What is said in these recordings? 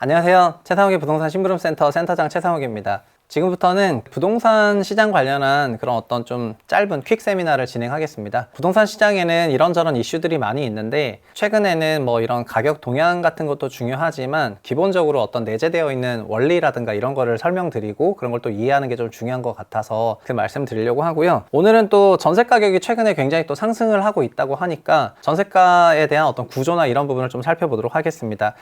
안녕하세요. 최상욱의 부동산 심부름센터 센터장 최상욱입니다. 지금부터는 부동산 시장 관련한 그런 어떤 좀 짧은 퀵 세미나를 진행하겠습니다. 부동산 시장에는 이런저런 이슈들이 많이 있는데 최근에는 뭐 이런 가격 동향 같은 것도 중요하지만 기본적으로 어떤 내재되어 있는 원리라든가 이런 거를 설명드리고 그런 걸 또 이해하는 게 좀 중요한 것 같아서 그 말씀 드리려고 하고요. 오늘은 또 전세 가격이 최근에 굉장히 또 상승을 하고 있다고 하니까 전세가에 대한 어떤 구조나 이런 부분을 좀 살펴보도록 하겠습니다.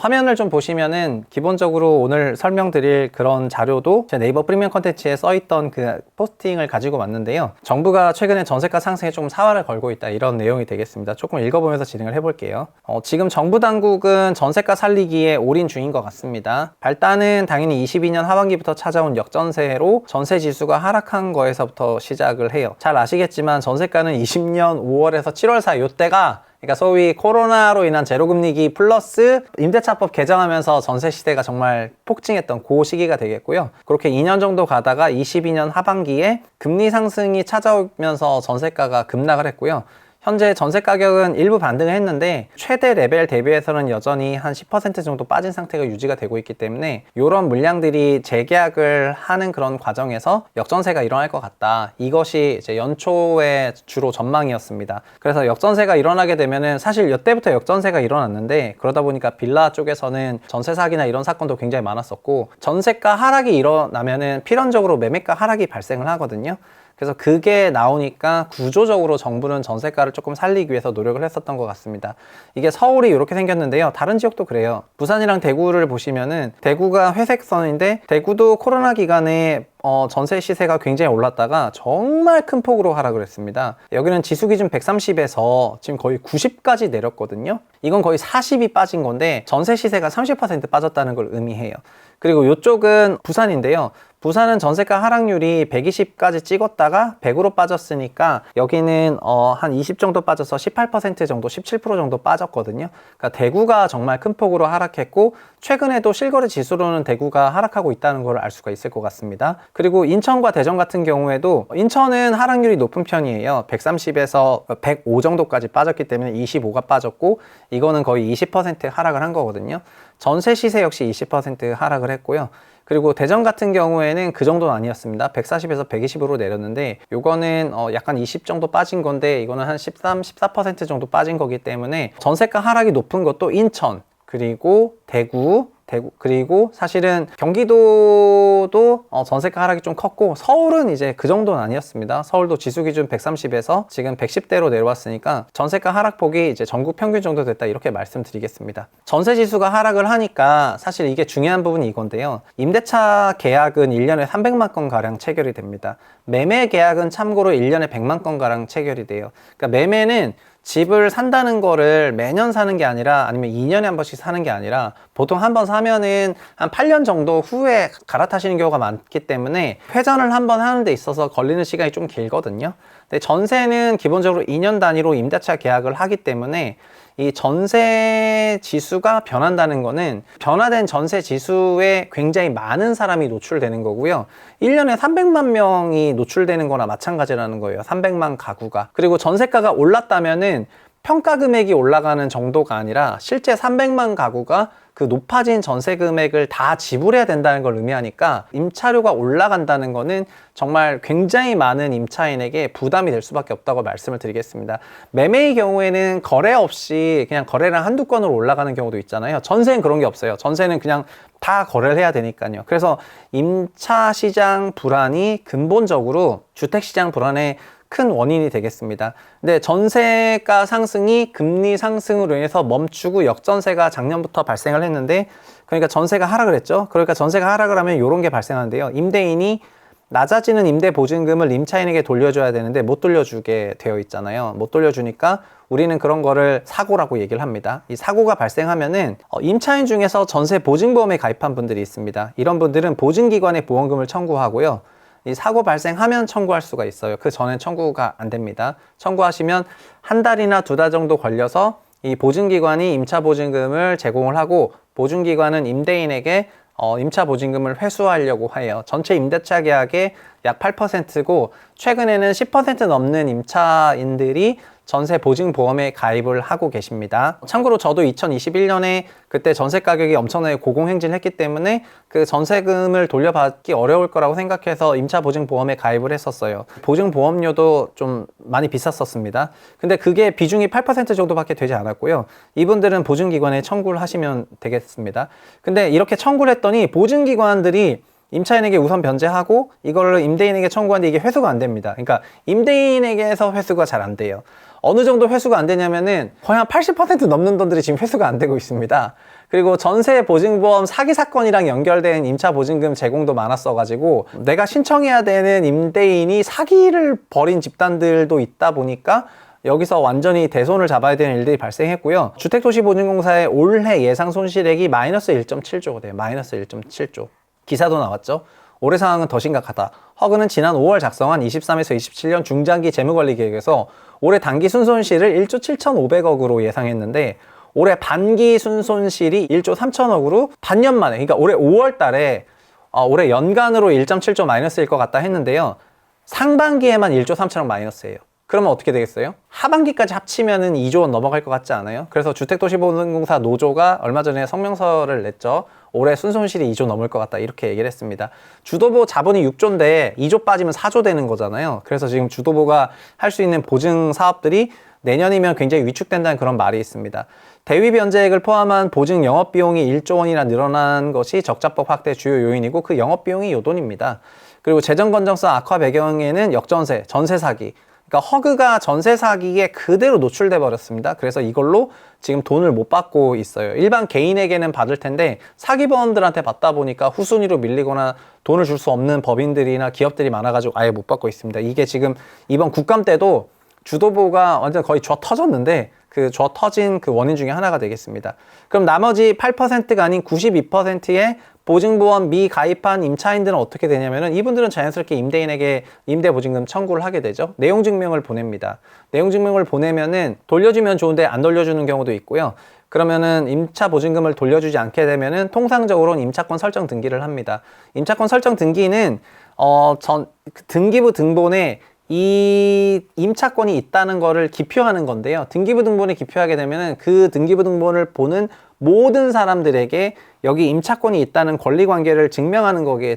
화면을 좀 보시면은 기본적으로 오늘 설명드릴 그런 자료도 제 네이버 프리미엄 컨텐츠에 써있던 그 포스팅을 가지고 왔는데요. 정부가 최근에 전세가 상승에 좀 사활을 걸고 있다 이런 내용이 되겠습니다. 조금 읽어보면서 진행을 해볼게요. 어, 지금 정부 당국은 전세가 살리기에 올인 중인 것 같습니다. 발단은 당연히 22년 하반기부터 찾아온 역전세로 전세 지수가 하락한 거에서부터 시작을 해요. 잘 아시겠지만 전세가는 20년 5월에서 7월 사이 이때가 그러니까 소위 코로나로 인한 제로금리기 플러스 임대차법 개정하면서 전세 시대가 정말 폭증했던 그 시기가 되겠고요. 그렇게 2년 정도 가다가 22년 하반기에 금리 상승이 찾아오면서 전세가가 급락을 했고요. 현재 전세 가격은 일부 반등을 했는데 최대 레벨 대비해서는 여전히 한 10% 정도 빠진 상태가 유지가 되고 있기 때문에 이런 물량들이 재계약을 하는 그런 과정에서 역전세가 일어날 것 같다. 이것이 이제 연초의 주로 전망이었습니다. 그래서 역전세가 일어나게 되면은 사실 이때부터 역전세가 일어났는데 그러다 보니까 빌라 쪽에서는 전세 사기나 이런 사건도 굉장히 많았었고 전세가 하락이 일어나면은 필연적으로 매매가 하락이 발생을 하거든요. 그래서 그게 나오니까 구조적으로 정부는 전세가를 조금 살리기 위해서 노력을 했었던 것 같습니다. 이게 서울이 이렇게 생겼는데요. 다른 지역도 그래요. 부산이랑 대구를 보시면은 대구가 회색선인데 대구도 코로나 기간에 어, 전세 시세가 굉장히 올랐다가 정말 큰 폭으로 하락을 했습니다. 여기는 지수 기준 130에서 지금 거의 90까지 내렸거든요. 이건 거의 40이 빠진 건데 전세 시세가 30% 빠졌다는 걸 의미해요. 그리고 이쪽은 부산인데요. 부산은 전세가 하락률이 120까지 찍었다가 100으로 빠졌으니까 여기는 어, 한 20 정도 빠져서 18% 정도, 17% 정도 빠졌거든요. 그러니까 대구가 정말 큰 폭으로 하락했고 최근에도 실거래 지수로는 대구가 하락하고 있다는 걸 알 수가 있을 것 같습니다. 그리고 인천과 대전 같은 경우에도 인천은 하락률이 높은 편이에요. 130에서 105 정도까지 빠졌기 때문에 25가 빠졌고 이거는 거의 20% 하락을 한 거거든요. 전세 시세 역시 20% 하락을 했고요. 그리고 대전 같은 경우에는 그 정도는 아니었습니다. 140에서 120으로 내렸는데 요거는 어 약간 20 정도 빠진 건데 이거는 한 13, 14% 정도 빠진 거기 때문에 전세가 하락이 높은 것도 인천 그리고 대구 대구 그리고 사실은 경기도도 어, 전세가 하락이 좀 컸고 서울은 이제 그 정도는 아니었습니다. 서울도 지수 기준 130에서 지금 110대로 내려왔으니까 전세가 하락폭이 이제 전국 평균 정도 됐다 이렇게 말씀드리겠습니다. 전세 지수가 하락을 하니까 사실 이게 중요한 부분이 이건데요. 임대차 계약은 1년에 300만 건 가량 체결이 됩니다. 매매 계약은 참고로 1년에 100만 건 가량 체결이 돼요. 그러니까 매매는 집을 산다는 거를 매년 사는 게 아니라 아니면 2년에 한 번씩 사는 게 아니라 보통 한 번 사면은 한 8년 정도 후에 갈아타시는 경우가 많기 때문에 회전을 한 번 하는 데 있어서 걸리는 시간이 좀 길거든요. 근데 전세는 기본적으로 2년 단위로 임대차 계약을 하기 때문에 이 전세 지수가 변한다는 거는 변화된 전세 지수에 굉장히 많은 사람이 노출되는 거고요. 1년에 300만 명이 노출되는 거나 마찬가지라는 거예요. 300만 가구가. 그리고 전세가가 올랐다면은 평가 금액이 올라가는 정도가 아니라 실제 300만 가구가 그 높아진 전세 금액을 다 지불해야 된다는 걸 의미하니까 임차료가 올라간다는 거는 정말 굉장히 많은 임차인에게 부담이 될 수밖에 없다고 말씀을 드리겠습니다. 매매의 경우에는 거래 없이 그냥 거래량 한두 건으로 올라가는 경우도 있잖아요. 전세는 그런 게 없어요. 전세는 그냥 다 거래를 해야 되니까요. 그래서 임차 시장 불안이 근본적으로 주택 시장 불안의 큰 원인이 되겠습니다. 근데 전세가 상승이 금리 상승으로 인해서 멈추고 역전세가 작년부터 발생을 했는데 그러니까 전세가 하락을 했죠. 그러니까 전세가 하락을 하면 이런 게 발생하는데요. 임대인이 낮아지는 임대 보증금을 임차인에게 돌려줘야 되는데 못 돌려주게 되어 있잖아요. 못 돌려주니까 우리는 그런 거를 사고라고 얘기를 합니다. 이 사고가 발생하면은 어, 임차인 중에서 전세 보증보험에 가입한 분들이 있습니다. 이런 분들은 보증기관에 보험금을 청구하고요. 이 사고 발생하면 청구할 수가 있어요. 그 전엔 청구가 안 됩니다. 청구하시면 한 달이나 두 달 정도 걸려서 이 보증기관이 임차 보증금을 제공을 하고 보증기관은 임대인에게 어, 임차 보증금을 회수하려고 해요. 전체 임대차 계약의 약 8%고 최근에는 10% 넘는 임차인들이 전세 보증 보험에 가입을 하고 계십니다. 참고로 저도 2021년에 그때 전세 가격이 엄청나게 고공행진했기 때문에 그 전세금을 돌려받기 어려울 거라고 생각해서 임차 보증 보험에 가입을 했었어요. 보증 보험료도 좀 많이 비쌌었습니다. 근데 그게 비중이 8% 정도밖에 되지 않았고요. 이분들은 보증기관에 청구를 하시면 되겠습니다. 근데 이렇게 청구를 했더니 보증기관들이 임차인에게 우선 변제하고 이거를 임대인에게 청구하는데 이게 회수가 안 됩니다. 그러니까 임대인에게서 회수가 잘 안 돼요. 어느 정도 회수가 안 되냐면은 거의 한 80% 넘는 돈들이 지금 회수가 안 되고 있습니다. 그리고 전세 보증보험 사기 사건이랑 연결된 임차 보증금 제공도 많았어가지고 내가 신청해야 되는 임대인이 사기를 벌인 집단들도 있다 보니까 여기서 완전히 대손을 잡아야 되는 일들이 발생했고요. 주택도시보증공사의 올해 예상 손실액이 마이너스 1.7조가 돼요. 마이너스 1.7조. 기사도 나왔죠. 올해 상황은 더 심각하다. 허그는 지난 5월 작성한 23에서 27년 중장기 재무관리 계획에서 올해 단기 순손실을 1조 7,500억으로 예상했는데 올해 반기 순손실이 1조 3천억으로 반년 만에 그러니까 올해 5월 달에 어, 올해 연간으로 1.7조 마이너스일 것 같다 했는데요. 상반기에만 1조 3천억 마이너스예요. 그러면 어떻게 되겠어요? 하반기까지 합치면은 2조 원 넘어갈 것 같지 않아요? 그래서 주택도시보증공사 노조가 얼마 전에 성명서를 냈죠. 올해 순손실이 2조 넘을 것 같다. 이렇게 얘기를 했습니다. 주도보 자본이 6조인데 2조 빠지면 4조 되는 거잖아요. 그래서 지금 주도보가 할 수 있는 보증 사업들이 내년이면 굉장히 위축된다는 그런 말이 있습니다. 대위 변제액을 포함한 보증 영업 비용이 1조 원이나 늘어난 것이 적자법 확대 주요 요인이고 그 영업 비용이 요돈입니다. 그리고 재정 건전성 악화 배경에는 역전세, 전세 사기, 그러니까 허그가 전세 사기에 그대로 노출돼 버렸습니다. 그래서 이걸로 지금 돈을 못 받고 있어요. 일반 개인에게는 받을 텐데 사기범들한테 받다 보니까 후순위로 밀리거나 돈을 줄 수 없는 법인들이나 기업들이 많아가지고 아예 못 받고 있습니다. 이게 지금 이번 국감 때도 주도부가 완전 거의 쥐어 터졌는데 그 쥐어 터진 그 원인 중에 하나가 되겠습니다. 그럼 나머지 8%가 아닌 92%의 보증보험 미가입한 임차인들은 어떻게 되냐면은 이분들은 자연스럽게 임대인에게 임대보증금 청구를 하게 되죠. 내용증명을 보냅니다. 내용증명을 보내면은 돌려주면 좋은데 안 돌려주는 경우도 있고요. 그러면은 임차 보증금을 돌려주지 않게 되면은 통상적으로는 임차권 설정 등기를 합니다. 임차권 설정 등기는 어전 그 등기부 등본에 이 임차권이 있다는 거를 기표하는 건데요. 등기부 등본에 기표하게 되면은 그 등기부 등본을 보는 모든 사람들에게 여기 임차권이 있다는 권리 관계를 증명하는 거기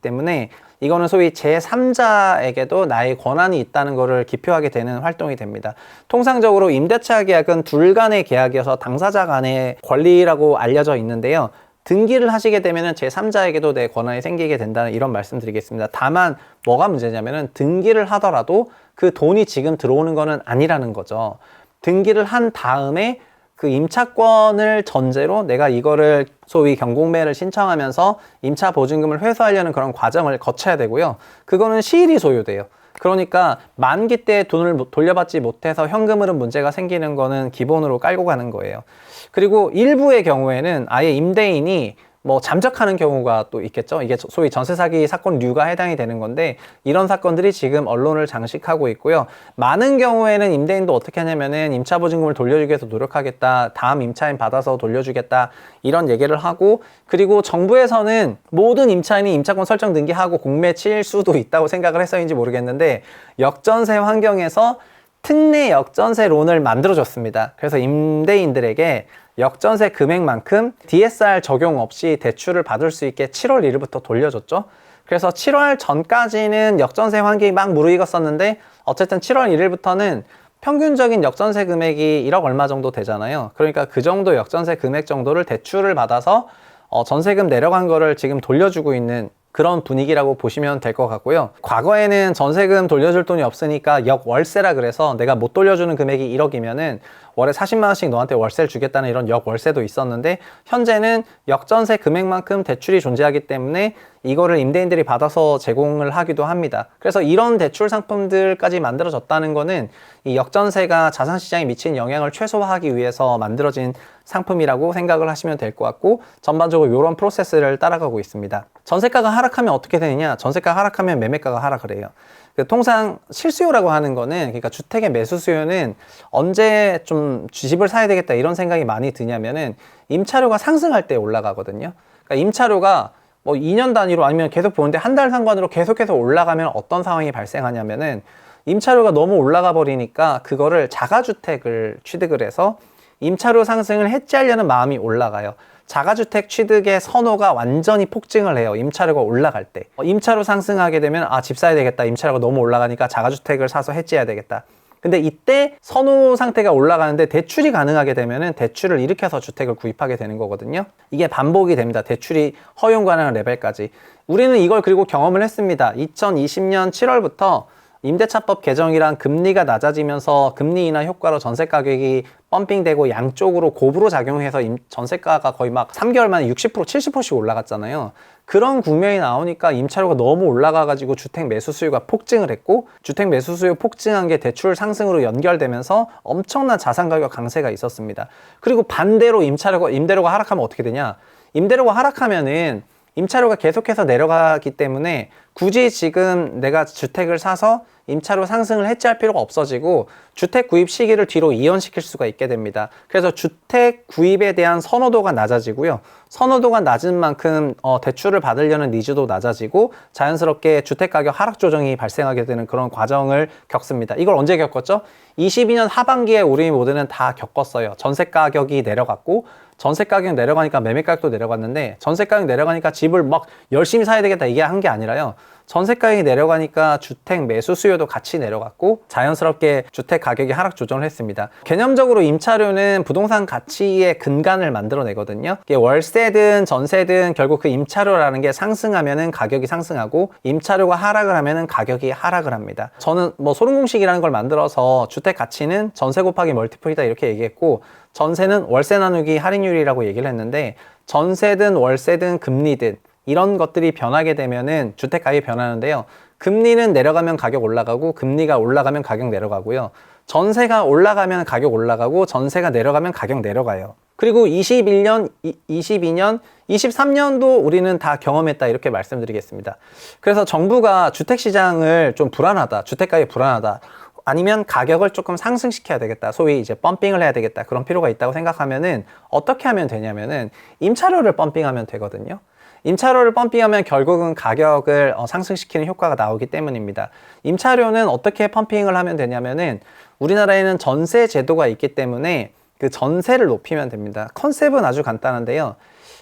때문에 이거는 소위 제3자에게도 나의 권한이 있다는 것을 기표하게 되는 활동이 됩니다. 통상적으로 임대차 계약은 둘 간의 계약이어서 당사자 간의 권리라고 알려져 있는데요. 등기를 하시게 되면 제3자에게도 내 권한이 생기게 된다는 이런 말씀 드리겠습니다. 다만 뭐가 문제냐면은 등기를 하더라도 그 돈이 지금 들어오는 거는 아니라는 거죠. 등기를 한 다음에 그 임차권을 전제로 내가 이거를 소위 경공매를 신청하면서 임차 보증금을 회수하려는 그런 과정을 거쳐야 되고요. 그거는 시일이 소요돼요. 그러니까 만기 때 돈을 돌려받지 못해서 현금으로 문제가 생기는 거는 기본으로 깔고 가는 거예요. 그리고 일부의 경우에는 아예 임대인이 뭐 잠적하는 경우가 또 있겠죠. 이게 소위 전세 사기 사건류가 해당이 되는 건데 이런 사건들이 지금 언론을 장식하고 있고요. 많은 경우에는 임대인도 어떻게 하냐면은 임차 보증금을 돌려주기 위해서 노력하겠다. 다음 임차인 받아서 돌려주겠다. 이런 얘기를 하고 그리고 정부에서는 모든 임차인이 임차권 설정 등기하고 공매 칠 수도 있다고 생각을 해서인지 모르겠는데 역전세 환경에서 특례 역전세론을 만들어줬습니다. 그래서 임대인들에게 역전세 금액만큼 DSR 적용 없이 대출을 받을 수 있게 7월 1일부터 돌려줬죠. 그래서 7월 전까지는 역전세 환경이 막 무르익었었는데 어쨌든 7월 1일부터는 평균적인 역전세 금액이 1억 얼마 정도 되잖아요. 그러니까 그 정도 역전세 금액 정도를 대출을 받아서 어, 전세금 내려간 거를 지금 돌려주고 있는 그런 분위기라고 보시면 될 것 같고요. 과거에는 전세금 돌려줄 돈이 없으니까 역월세라 그래서 내가 못 돌려주는 금액이 1억이면은 월에 40만 원씩 너한테 월세를 주겠다는 이런 역월세도 있었는데 현재는 역전세 금액만큼 대출이 존재하기 때문에 이거를 임대인들이 받아서 제공을 하기도 합니다. 그래서 이런 대출 상품들까지 만들어졌다는 거는 이 역전세가 자산 시장에 미친 영향을 최소화하기 위해서 만들어진 상품이라고 생각을 하시면 될 것 같고 전반적으로 이런 프로세스를 따라가고 있습니다. 전세가가 하락하면 어떻게 되느냐? 전세가 하락하면 매매가가 하락을 해요. 그 통상 실수요라고 하는 거는 그러니까 주택의 매수 수요는 언제 좀 집을 사야 되겠다 이런 생각이 많이 드냐면은 임차료가 상승할 때 올라가거든요. 그러니까 임차료가 뭐 2년 단위로 아니면 계속 보는데 한 달 상관으로 계속해서 올라가면 어떤 상황이 발생하냐면은 임차료가 너무 올라가 버리니까 그거를 자가주택을 취득을 해서 임차료 상승을 해지하려는 마음이 올라가요. 자가주택 취득의 선호가 완전히 폭증을 해요. 임차료가 올라갈 때. 어, 임차료 상승하게 되면 아, 집 사야 되겠다. 임차료가 너무 올라가니까 자가주택을 사서 해지해야 되겠다. 근데 이때 선호 상태가 올라가는데 대출이 가능하게 되면은 대출을 일으켜서 주택을 구입하게 되는 거거든요. 이게 반복이 됩니다. 대출이 허용 가능한 레벨까지. 우리는 이걸 그리고 경험을 했습니다. 2020년 7월부터 임대차법 개정이랑 금리가 낮아지면서 금리 인하 효과로 전세 가격이 펌핑되고 양쪽으로 고부로 작용해서 임- 전세가가 거의 막 3개월 만에 60% 70%씩 올라갔잖아요. 그런 국면이 나오니까 임차료가 너무 올라가가지고 주택 매수 수요가 폭증을 했고 주택 매수 수요 폭증한 게 대출 상승으로 연결되면서 엄청난 자산 가격 강세가 있었습니다. 그리고 반대로 임차료가 임대료가 하락하면 어떻게 되냐? 임대료가 하락하면은 임차료가 계속해서 내려가기 때문에 굳이 지금 내가 주택을 사서 임차료 상승을 해지할 필요가 없어지고 주택 구입 시기를 뒤로 이연시킬 수가 있게 됩니다. 그래서 주택 구입에 대한 선호도가 낮아지고요. 선호도가 낮은 만큼 어, 대출을 받으려는 니즈도 낮아지고 자연스럽게 주택 가격 하락 조정이 발생하게 되는 그런 과정을 겪습니다. 이걸 언제 겪었죠? 22년 하반기에 우리 모두는 다 겪었어요. 전세 가격이 내려갔고 전세 가격 내려가니까 매매 가격도 내려갔는데 전세 가격 내려가니까 집을 막 열심히 사야 되겠다 이게 한 게 아니라요. 전세 가격이 내려가니까 주택 매수 수요도 같이 내려갔고 자연스럽게 주택 가격이 하락 조정을 했습니다. 개념적으로 임차료는 부동산 가치의 근간을 만들어내거든요. 월세든 전세든 결국 그 임차료라는 게 상승하면은 가격이 상승하고 임차료가 하락을 하면은 가격이 하락을 합니다. 저는 뭐 소름 공식이라는 걸 만들어서 주택 가치는 전세 곱하기 멀티플이다 이렇게 얘기했고 전세는 월세 나누기 할인율이라고 얘기를 했는데 전세든 월세든 금리든 이런 것들이 변하게 되면은 주택 가격이 변하는데요. 금리는 내려가면 가격 올라가고 금리가 올라가면 가격 내려가고요. 전세가 올라가면 가격 올라가고 전세가 내려가면 가격 내려가요. 그리고 21년, 22년, 23년도 우리는 다 경험했다 이렇게 말씀드리겠습니다. 그래서 정부가 주택 시장을 좀 불안하다, 주택 가격이 불안하다. 아니면 가격을 조금 상승시켜야 되겠다. 소위 이제 펌핑을 해야 되겠다. 그런 필요가 있다고 생각하면은 어떻게 하면 되냐면은 임차료를 펌핑하면 되거든요. 임차료를 펌핑하면 결국은 가격을 어, 상승시키는 효과가 나오기 때문입니다. 임차료는 어떻게 펌핑을 하면 되냐면은 우리나라에는 전세 제도가 있기 때문에 그 전세를 높이면 됩니다. 컨셉은 아주 간단한데요.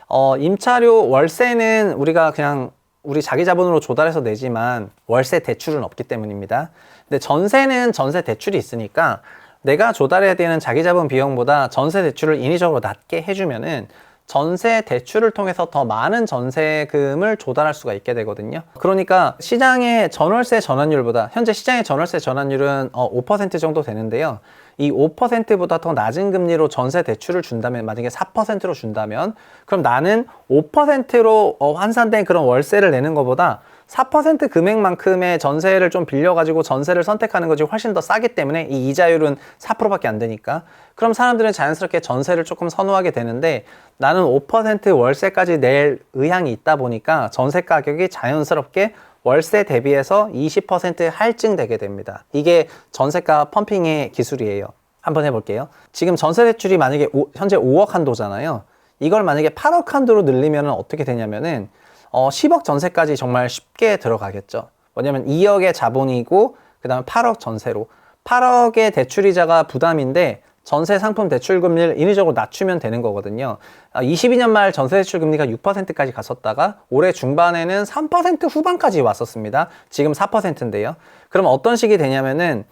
어, 임차료 월세는 우리가 그냥 우리 자기 자본으로 조달해서 내지만 월세 대출은 없기 때문입니다. 근데 전세는 전세 대출이 있으니까 내가 조달해야 되는 자기 자본 비용보다 전세 대출을 인위적으로 낮게 해주면은 전세 대출을 통해서 더 많은 전세금을 조달할 수가 있게 되거든요. 그러니까 시장의 전월세 전환율보다 현재 시장의 전월세 전환율은 어, 5% 정도 되는데요. 이 5%보다 더 낮은 금리로 전세 대출을 준다면 만약에 4%로 준다면 그럼 나는 5%로 어, 환산된 그런 월세를 내는 것보다 4% 금액만큼의 전세를 좀 빌려가지고 전세를 선택하는 것이 훨씬 더 싸기 때문에 이 이자율은 4%밖에 안 되니까. 그럼 사람들은 자연스럽게 전세를 조금 선호하게 되는데 나는 5% 월세까지 낼 의향이 있다 보니까 전세 가격이 자연스럽게 월세 대비해서 20% 할증되게 됩니다. 이게 전세가 펌핑의 기술이에요. 한번 해볼게요. 지금 전세 대출이 만약에 오- 현재 5억 한도잖아요. 이걸 만약에 8억 한도로 늘리면 어떻게 되냐면은 어, 10억 전세까지 정말 쉽게 들어가겠죠. 뭐냐면 2억의 자본이고 그다음에 8억 전세로 8억의 대출이자가 부담인데 전세 상품 대출 금리를 인위적으로 낮추면 되는 거거든요. 아, 22년 말 전세 대출 금리가 6%까지 갔었다가 올해 중반에는 3% 후반까지 왔었습니다. 지금 4%인데요. 그럼 어떤 식이 되냐면은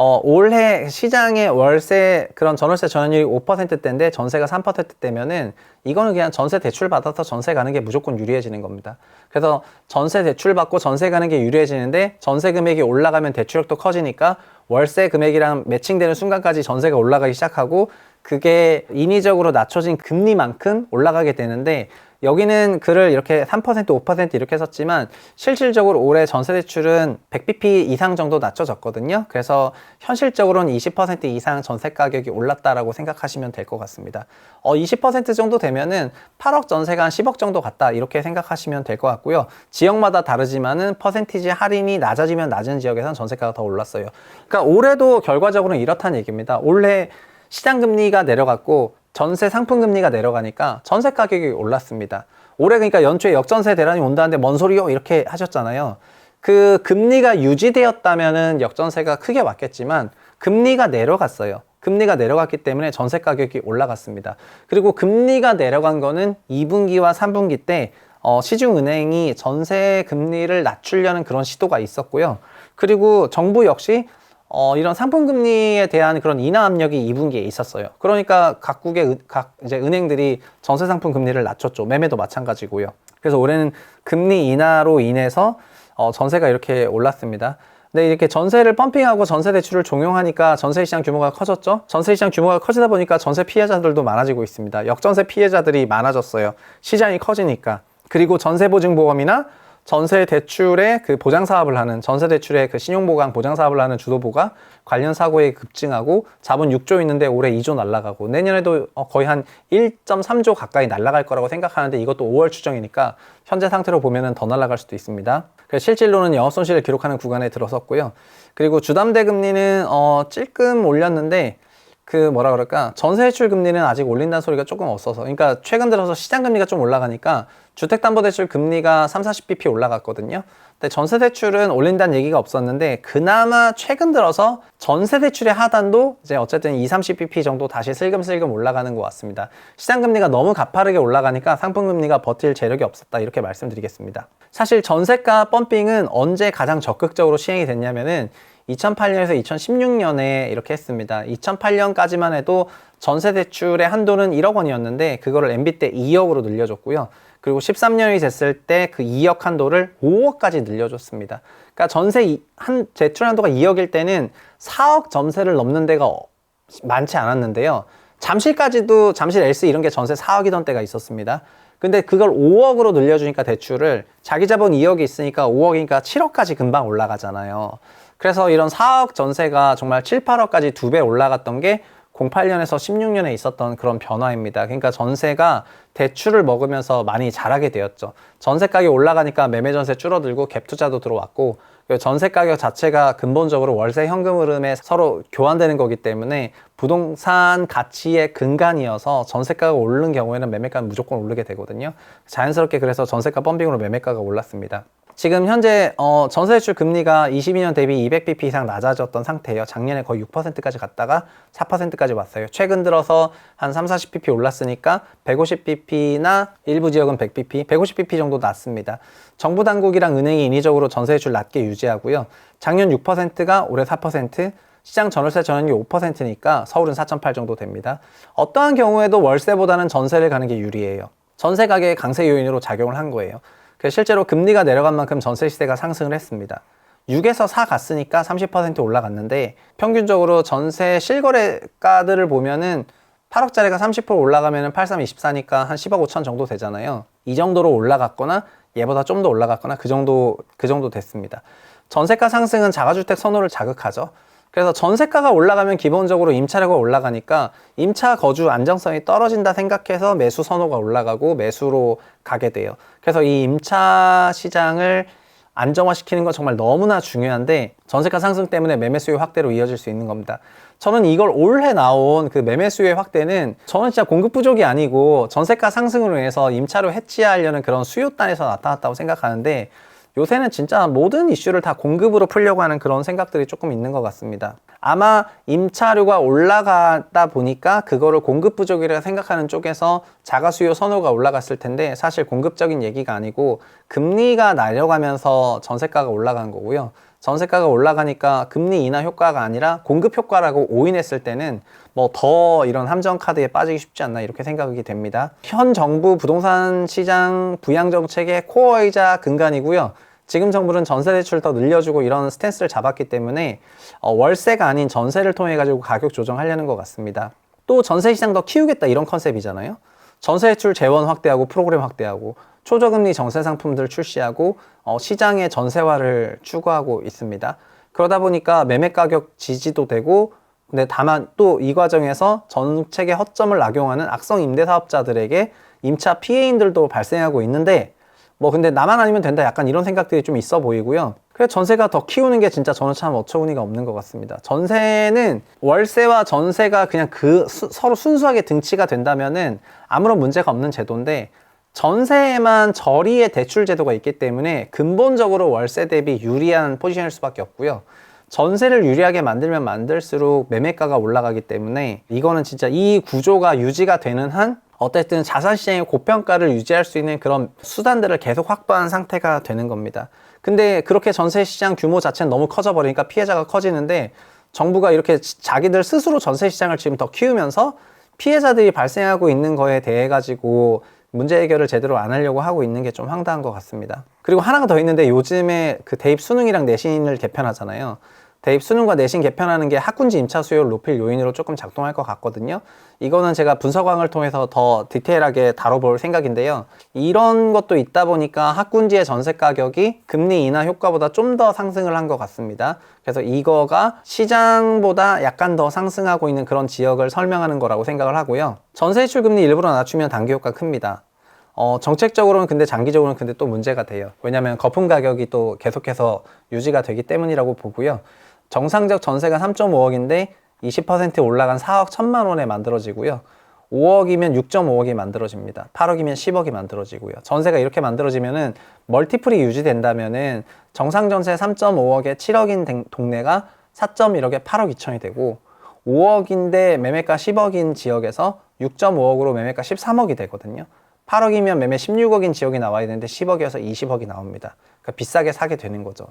어, 올해 시장의 월세 그런 전월세 전환율이 5%대인데 전세가 3%대면은 이거는 그냥 전세 대출 받아서 전세 가는 게 무조건 유리해지는 겁니다. 그래서 전세 대출 받고 전세 가는 게 유리해지는데 전세 금액이 올라가면 대출력도 커지니까 월세 금액이랑 매칭되는 순간까지 전세가 올라가기 시작하고 그게 인위적으로 낮춰진 금리만큼 올라가게 되는데 여기는 글을 이렇게 3% 5% 이렇게 썼지만 실질적으로 올해 전세 대출은 100bp 이상 정도 낮춰졌거든요. 그래서 현실적으로는 20% 이상 전세 가격이 올랐다라고 생각하시면 될 것 같습니다. 어, 20% 정도 되면은 8억 전세가 한 10억 정도 갔다 이렇게 생각하시면 될 것 같고요. 지역마다 다르지만은 퍼센티지 할인이 낮아지면 낮은 지역에선 전세가가 더 올랐어요. 그러니까 올해도 결과적으로는 이렇다는 얘기입니다. 올해 시장 금리가 내려갔고 전세 상품 금리가 내려가니까 전세 가격이 올랐습니다. 올해 그러니까 연초에 역전세 대란이 온다는데 뭔 소리요? 이렇게 하셨잖아요. 그 금리가 유지되었다면은 역전세가 크게 왔겠지만 금리가 내려갔어요. 금리가 내려갔기 때문에 전세 가격이 올라갔습니다. 그리고 금리가 내려간 거는 2분기와 3분기 때 어, 시중은행이 전세 금리를 낮추려는 그런 시도가 있었고요. 그리고 정부 역시 어, 이런 상품 금리에 대한 그런 인하 압력이 2분기에 있었어요. 그러니까 각국의 은, 각 이제 은행들이 전세 상품 금리를 낮췄죠. 매매도 마찬가지고요. 그래서 올해는 금리 인하로 인해서 어, 전세가 이렇게 올랐습니다. 근데 이렇게 전세를 펌핑하고 전세 대출을 종용하니까 전세 시장 규모가 커졌죠. 전세 시장 규모가 커지다 보니까 전세 피해자들도 많아지고 있습니다. 역전세 피해자들이 많아졌어요. 시장이 커지니까. 그리고 전세 보증 보험이나 전세 대출의 그 보장 사업을 하는 전세 대출의 그 신용 보강 보장 사업을 하는 주도부가 관련 사고에 급증하고 자본 6조 있는데 올해 2조 날라가고 내년에도 어, 거의 한 1.3조 가까이 날라갈 거라고 생각하는데 이것도 5월 추정이니까 현재 상태로 보면은 더 날라갈 수도 있습니다. 그래서 실질로는 영업 손실을 기록하는 구간에 들어섰고요. 그리고 주담대 금리는 어 찔끔 올렸는데 그 뭐라 그럴까 전세 대출 금리는 아직 올린다는 소리가 조금 없어서 그러니까 최근 들어서 시장 금리가 좀 올라가니까 주택담보대출 금리가 3, 40bp 올라갔거든요. 근데 전세 대출은 올린다는 얘기가 없었는데 그나마 최근 들어서 전세 대출의 하단도 이제 어쨌든 2, 30bp 정도 다시 슬금슬금 올라가는 것 같습니다. 시장 금리가 너무 가파르게 올라가니까 상품 금리가 버틸 재력이 없었다 이렇게 말씀드리겠습니다. 사실 전세가 펌핑은 언제 가장 적극적으로 시행이 됐냐면은 2008년에서 2016년에 이렇게 했습니다. 2008년까지만 해도 전세 대출의 한도는 1억 원이었는데 그거를 MB 때 2억으로 늘려줬고요. 그리고 13년이 됐을 때 그 2억 한도를 5억까지 늘려줬습니다. 그러니까 전세 한 대출 한도가 2억일 때는 4억 점세를 넘는 데가 많지 않았는데요. 잠실까지도 잠실 LC 이런 게 전세 4억이던 때가 있었습니다. 근데 그걸 5억으로 늘려주니까 대출을 자기 자본 2억이 있으니까 5억이니까 7억까지 금방 올라가잖아요. 그래서 이런 4억 전세가 정말 7, 8억까지 두 배 올라갔던 게 08년에서 16년에 있었던 그런 변화입니다. 그러니까 전세가 대출을 먹으면서 많이 자라게 되었죠. 전세 가격이 올라가니까 매매 전세 줄어들고 갭 투자도 들어왔고 전세 가격 자체가 근본적으로 월세 현금 흐름에 서로 교환되는 거기 때문에 부동산 가치의 근간이어서 전세가가 오르는 경우에는 매매가는 무조건 오르게 되거든요. 자연스럽게 그래서 전세가 펌핑으로 매매가가 올랐습니다. 지금 현재 어, 전세 대출 금리가 22년 대비 200bp 이상 낮아졌던 상태예요. 작년에 거의 6%까지 갔다가 4%까지 왔어요. 최근 들어서 한 3, 40bp 올랐으니까 150bp나 일부 지역은 100bp, 150bp 정도 낮습니다. 정부 당국이랑 은행이 인위적으로 전세 대출 낮게 유지하고요. 작년 6%가 올해 4%, 시장 전월세 전환율 5%니까 서울은 4.8 정도 됩니다. 어떠한 경우에도 월세보다는 전세를 가는 게 유리해요. 전세 가격의 강세 요인으로 작용을 한 거예요. 그래서 실제로 금리가 내려간 만큼 전세 시세가 상승을 했습니다. 6에서 4 갔으니까 30% 올라갔는데 평균적으로 전세 실거래가들을 보면은 8억짜리가 30% 올라가면 83, 24니까 한 10억 5천 정도 되잖아요. 이 정도로 올라갔거나 얘보다 좀 더 올라갔거나 그 정도 그 정도 됐습니다. 전세가 상승은 자가주택 선호를 자극하죠. 그래서 전세가가 올라가면 기본적으로 임차료가 올라가니까 임차 거주 안정성이 떨어진다 생각해서 매수 선호가 올라가고 매수로 가게 돼요. 그래서 이 임차 시장을 안정화시키는 건 정말 너무나 중요한데 전세가 상승 때문에 매매 수요 확대로 이어질 수 있는 겁니다. 저는 이걸 올해 나온 그 매매 수요의 확대는 저는 진짜 공급 부족이 아니고 전세가 상승으로 인해서 임차료 해치하려는 그런 수요단에서 나타났다고 생각하는데 요새는 진짜 모든 이슈를 다 공급으로 풀려고 하는 그런 생각들이 조금 있는 것 같습니다. 아마 임차료가 올라가다 보니까 그거를 공급 부족이라 생각하는 쪽에서 자가 수요 선호가 올라갔을 텐데 사실 공급적인 얘기가 아니고 금리가 내려가면서 전세가가 올라간 거고요. 전세가가 올라가니까 금리 인하 효과가 아니라 공급 효과라고 오인했을 때는 뭐 더 이런 함정 카드에 빠지기 쉽지 않나 이렇게 생각이 됩니다. 현 정부 부동산 시장 부양 정책의 코어이자 근간이고요. 지금 정부는 전세 대출 더 늘려주고 이런 스탠스를 잡았기 때문에 어, 월세가 아닌 전세를 통해 가지고 가격 조정하려는 것 같습니다. 또 전세 시장 더 키우겠다 이런 컨셉이잖아요. 전세 대출 재원 확대하고 프로그램 확대하고 초저금리 정세 상품들 출시하고 어, 시장의 전세화를 추구하고 있습니다. 그러다 보니까 매매 가격 지지도 되고 근데 다만 또 이 과정에서 정책의 허점을 악용하는 악성 임대 사업자들에게 임차 피해인들도 발생하고 있는데 뭐 근데 나만 아니면 된다 약간 이런 생각들이 좀 있어 보이고요. 그래서 전세가 더 키우는 게 진짜 저는 참 어처구니가 없는 것 같습니다. 전세는 월세와 전세가 그냥 그 수, 서로 순수하게 등치가 된다면은 아무런 문제가 없는 제도인데 전세에만 저리의 대출 제도가 있기 때문에 근본적으로 월세 대비 유리한 포지션일 수밖에 없고요. 전세를 유리하게 만들면 만들수록 매매가가 올라가기 때문에 이거는 진짜 이 구조가 유지가 되는 한 어쨌든 자산 시장의 고평가를 유지할 수 있는 그런 수단들을 계속 확보한 상태가 되는 겁니다. 근데 그렇게 전세 시장 규모 자체는 너무 커져 버리니까 피해자가 커지는데 정부가 이렇게 자기들 스스로 전세 시장을 지금 더 키우면서 피해자들이 발생하고 있는 거에 대해 가지고 문제 해결을 제대로 안 하려고 하고 있는 게 좀 황당한 것 같습니다. 그리고 하나가 더 있는데 요즘에 그 대입 수능이랑 내신을 개편하잖아요. 대입 수능과 내신 개편하는 게 학군지 임차 수요를 높일 요인으로 조금 작동할 것 같거든요. 이거는 제가 분석왕을 통해서 더 디테일하게 다뤄볼 생각인데요. 이런 것도 있다 보니까 학군지의 전세 가격이 금리 인하 효과보다 좀 더 상승을 한 것 같습니다. 그래서 이거가 시장보다 약간 더 상승하고 있는 그런 지역을 설명하는 거라고 생각을 하고요. 전세 대출 금리 일부러 낮추면 단기 효과 큽니다. 어, 정책적으로는 근데 장기적으로는 근데 또 문제가 돼요. 왜냐하면 거품 가격이 또 계속해서 유지가 되기 때문이라고 보고요. 정상적 전세가 3.5억인데 20% 올라간 4억 1천만 원에 만들어지고요. 5억이면 6.5억이 만들어집니다. 8억이면 10억이 만들어지고요. 전세가 이렇게 만들어지면은 멀티플이 유지된다면은 정상 전세 3.5억에 7억인 동네가 4.1억에 8억 2천이 되고 5억인데 매매가 10억인 지역에서 6.5억으로 매매가 13억이 되거든요. 8억이면 매매 16억인 지역이 나와야 되는데 10억이어서 20억이 나옵니다. 그러니까 비싸게 사게 되는 거죠.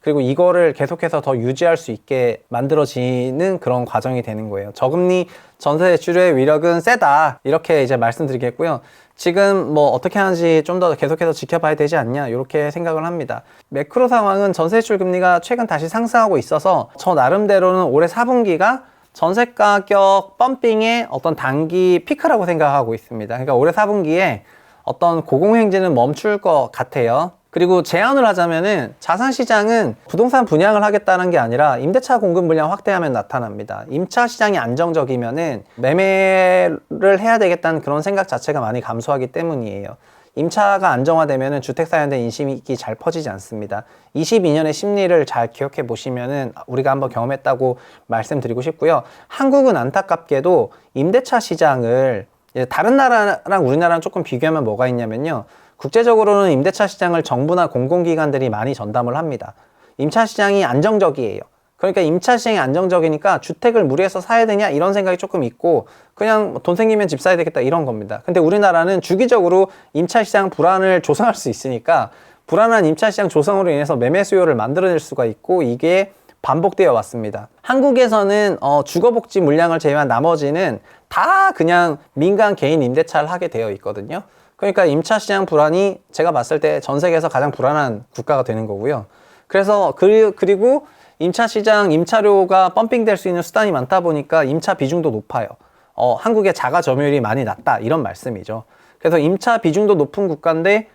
그리고 이거를 계속해서 더 유지할 수 있게 만들어지는 그런 과정이 되는 거예요. 저금리 전세 대출의 위력은 세다. 이렇게 이제 말씀드리겠고요. 지금 뭐 어떻게 하는지 좀 더 계속해서 지켜봐야 되지 않냐 이렇게 생각을 합니다. 매크로 상황은 전세 대출 금리가 최근 다시 상승하고 있어서 저 나름대로는 올해 4분기가 전세 가격 펌핑의 어떤 단기 피크라고 생각하고 있습니다. 그러니까 올해 4분기에 어떤 고공행진은 멈출 것 같아요. 그리고 제안을 하자면은 자산 시장은 부동산 분양을 하겠다는 게 아니라 임대차 공급 물량 확대하면 나타납니다. 임차 시장이 안정적이면은 매매를 해야 되겠다는 그런 생각 자체가 많이 감소하기 때문이에요. 임차가 안정화되면 주택사에 대한 인식이 잘 퍼지지 않습니다. 22년의 심리를 잘 기억해 보시면은 우리가 한번 경험했다고 말씀드리고 싶고요. 한국은 안타깝게도 임대차 시장을 다른 나라랑 우리나라랑 조금 비교하면 뭐가 있냐면요. 국제적으로는 임대차 시장을 정부나 공공기관들이 많이 전담을 합니다. 임차 시장이 안정적이에요. 그러니까 임차 시장이 안정적이니까 주택을 무리해서 사야 되냐 이런 생각이 조금 있고 그냥 돈 생기면 집 사야 되겠다 이런 겁니다. 근데 우리나라는 주기적으로 임차 시장 불안을 조성할 수 있으니까 불안한 임차 시장 조성으로 인해서 매매 수요를 만들어낼 수가 있고 이게 반복되어 왔습니다. 한국에서는 어, 주거복지 물량을 제외한 나머지는 다 그냥 민간 개인 임대차를 하게 되어 있거든요. 그러니까 임차 시장 불안이 제가 봤을 때 전 세계에서 가장 불안한 국가가 되는 거고요. 그래서 그, 그리고 임차 시장 임차료가 펌핑될 수 있는 수단이 많다 보니까 임차 비중도 높아요. 어, 한국의 자가 점유율이 많이 낮다 이런 말씀이죠. 그래서 임차 비중도 높은 국가인데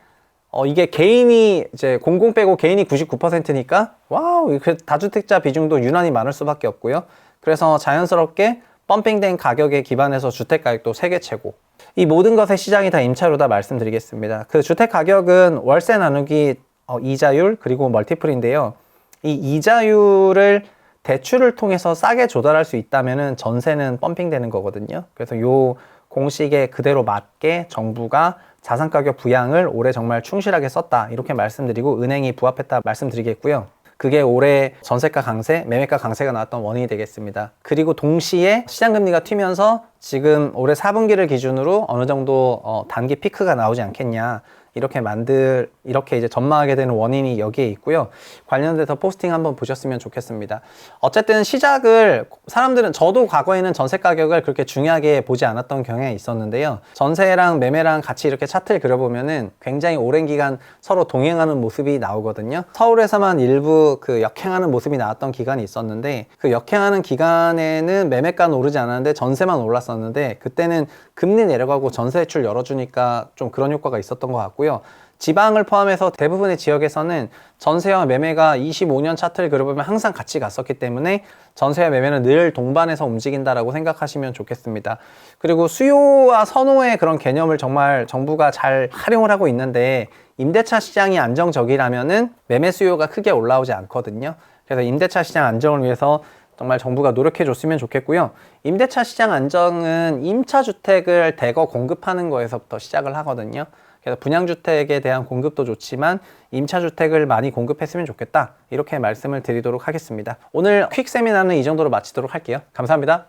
어, 이게 개인이 이제 공공 빼고 개인이 99%니까 와우 그 다주택자 비중도 유난히 많을 수밖에 없고요. 그래서 자연스럽게 펌핑된 가격에 기반해서 주택 가격도 세계 최고. 이 모든 것의 시장이 다 임차료다 말씀드리겠습니다. 그 주택 가격은 월세 나누기 어, 이자율 그리고 멀티플인데요. 이 이자율을 대출을 통해서 싸게 조달할 수 있다면 전세는 펌핑되는 거거든요. 그래서 요 공식에 그대로 맞게 정부가 자산 가격 부양을 올해 정말 충실하게 썼다. 이렇게 말씀드리고 은행이 부합했다 말씀드리겠고요. 그게 올해 전세가 강세, 매매가 강세가 나왔던 원인이 되겠습니다. 그리고 동시에 시장금리가 튀면서 지금 올해 4분기를 기준으로 어느 정도 어, 단기 피크가 나오지 않겠냐. 이렇게 만들 이렇게 이제 전망하게 되는 원인이 여기에 있고요. 관련돼서 포스팅 한번 보셨으면 좋겠습니다. 어쨌든 시작을 사람들은 저도 과거에는 전세 가격을 그렇게 중요하게 보지 않았던 경향이 있었는데요. 전세랑 매매랑 같이 이렇게 차트를 그려보면은 굉장히 오랜 기간 서로 동행하는 모습이 나오거든요. 서울에서만 일부 그 역행하는 모습이 나왔던 기간이 있었는데 그 역행하는 기간에는 매매가는 오르지 않았는데 전세만 올랐 었는데 그때는 금리 내려가고 전세 대출 열어주니까 좀 그런 효과가 있었던 것 같고요. 지방을 포함해서 대부분의 지역에서는 전세와 매매가 25년 차트를 그려보면 항상 같이 갔었기 때문에 전세와 매매는 늘 동반해서 움직인다라고 생각하시면 좋겠습니다. 그리고 수요와 선호의 그런 개념을 정말 정부가 잘 활용을 하고 있는데 임대차 시장이 안정적이라면은 매매 수요가 크게 올라오지 않거든요. 그래서 임대차 시장 안정을 위해서 정말 정부가 노력해 줬으면 좋겠고요. 임대차 시장 안정은 임차 주택을 대거 공급하는 거에서부터 시작을 하거든요. 그래서 분양주택에 대한 공급도 좋지만 임차주택을 많이 공급했으면 좋겠다. 이렇게 말씀을 드리도록 하겠습니다. 오늘 퀵 세미나는 이 정도로 마치도록 할게요. 감사합니다.